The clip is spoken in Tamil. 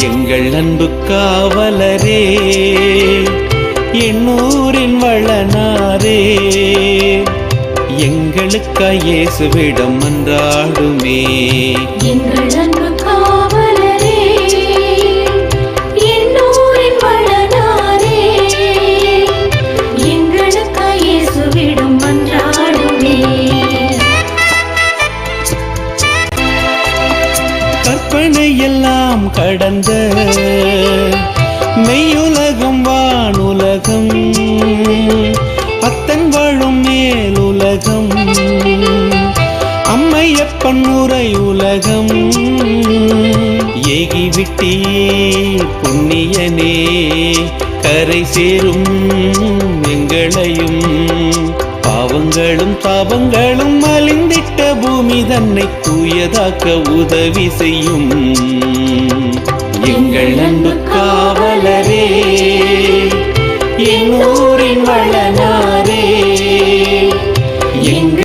எங்கள் அன்பு காவலரே எண்ணூரின் வளனாரே எங்களுக்காய் இயேசுவிடம் அன்றாடுமே. எங்கள் அன்பு கற்பனை எல்லாம் கடந்த மெய்யுலகம் வானுலகம். அத்தன் வாழும் மேலுலகம். அம்மையப்பன் உரை உலகம். ஏகி புண்ணியனே கரை சேரும் எங்களையும் பாவங்களும் தாபங்களும் மலிந்திட்ட பூமி தன்னை தூயதாக்க உதவி செய்யும். எங்கள் அன்பு காவலரே என் ஊரின் வளனா